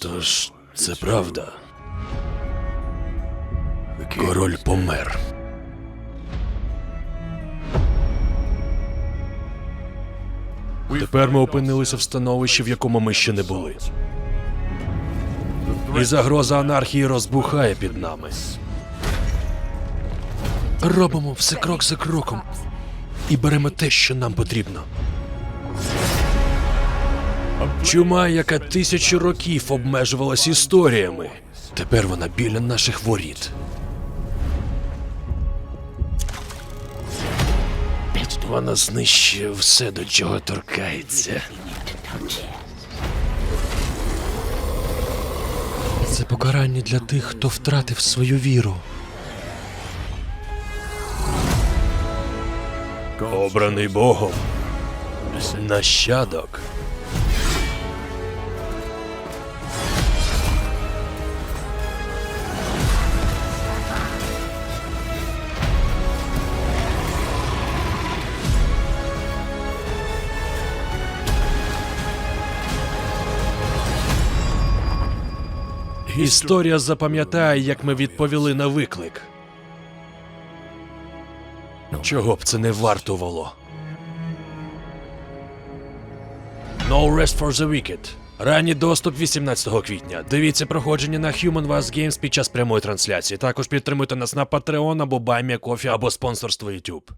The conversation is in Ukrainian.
Тож, це правда. Король помер. Тепер ми опинилися в становищі, в якому ми ще не були. І загроза анархії розбухає під нами. Робимо все крок за кроком і беремо те, що нам потрібно. Чума, яка тисячі років обмежувалась історіями. Тепер вона біля наших воріт. Вона знищує все, до чого торкається. Це покарання для тих, хто втратив свою віру. Обраний Богом. Нащадок. Історія запам'ятає, як ми відповіли на виклик. Чого б це не вартувало? No Rest for the Wicked. Ранній доступ 18 квітня. Дивіться проходження на Human Vast Games під час прямої трансляції. Також підтримуйте нас на Patreon або Баймія або спонсорство YouTube.